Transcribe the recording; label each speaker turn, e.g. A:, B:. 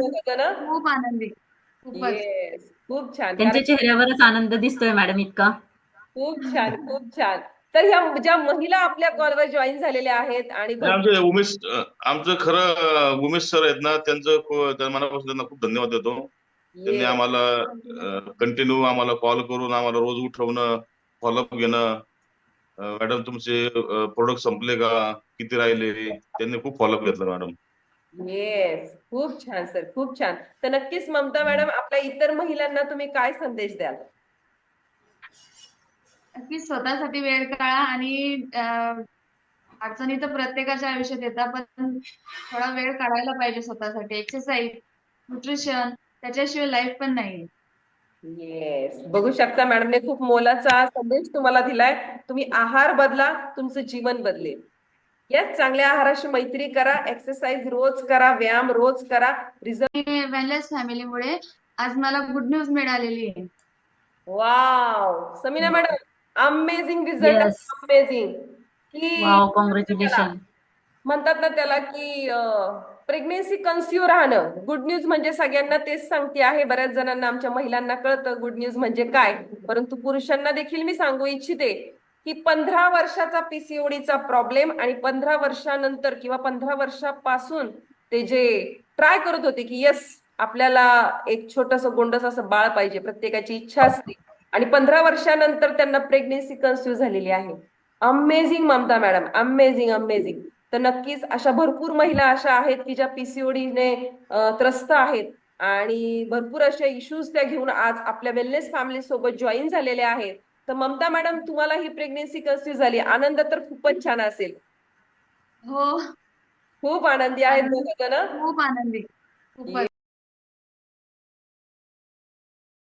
A: खूप आनंदी.
B: येस खूप छान.
C: त्यांच्या चेहऱ्यावरच आनंद दिसतोय मॅडम इतका.
B: खूप छान खूप छान. तर ह्या ज्या महिला आपल्या कॉलवर जॉईन झालेल्या आहेत आणि
D: आमचे उमेश अं, आमचं खरं उमेश सर आहेत ना त्यांचं खू- त्या मनापासून त्यांना खूप धन्यवाद देतो. त्यांनी
B: Yes.
D: आम्हाला कंटिन्यू आम्हाला कॉल करून आम्हाला रोज उठवणं फॉलोअप घेणं. मॅडम तुमचे प्रोडक्ट संपले का? किती राहिले? त्यांनी खूप फॉलोअप घेतलं मॅडम.
B: येस खूप छान सर खूप छान. तर नक्कीच ममता मॅडम आपल्या इतर महिलांना तुम्ही काय संदेश द्याल?
A: की स्वतःसाठी वेळ काढा आणि अडचणी तर प्रत्येकाच्या आयुष्यात येतात पण थोडा वेळ काढायला पाहिजे स्वतःसाठी. एक्सरसाइज न्यूट्रिशन त्याच्याशिवाय लाईफ पण नाही
B: येस बघू शकता मॅडमने खूप मोलाचा संदेश तुम्हाला दिलाय. तुम्ही आहार बदला तुमचं जीवन बदलेल. येस चांगल्या आहाराशी मैत्री करा एक्सरसाइज रोज करा व्यायाम रोज करा. रिझल्ट
A: वेलनेस फॅमिलीमुळे आज मला गुड न्यूज मिळालेली आहे.
B: Wow Sameena madam amazing result. Amazing की
C: वाव कॉंग्रॅच्युलेशन
B: म्हणतात ना त्याला की प्रेग्नेन्सी कन्सिव्ह राहणं. गुड न्यूज म्हणजे सगळ्यांना तेच सांगते आहे. बऱ्याच जणांना आमच्या महिलांना कळतं गुड न्यूज म्हणजे काय. परंतु पुरुषांना देखील मी सांगू इच्छिते की पंधरा वर्षाचा पीसीओडीचा प्रॉब्लेम आणि पंधरा वर्षानंतर किंवा पंधरा वर्षापासून ते जे ट्राय करत होते की येस आपल्याला एक छोटस गोंडस असं बाळ पाहिजे प्रत्येकाची इच्छा असते. आणि पंधरा वर्षानंतर त्यांना प्रेग्नेन्सी कन्स्यू झालेली आहे. Amazing Mamata madam amazing amazing तर नक्कीच अशा भरपूर महिला अशा आहेत की ज्या पीसीओडीने त्रस्त आहेत. आणि भरपूर असे इश्यूज त्या घेऊन आज आपल्या वेलनेस फॅमिली सोबत जॉईन झालेल्या आहेत. तर ममता मॅडम तुम्हाला ही प्रेग्नेन्सी कन्सिव्ह झाली? आनंद तर खूपच छान असेल.
A: हो.
B: खूप आनंदी आहेत दोघं जण.
A: खूप आनंदी. खूपच.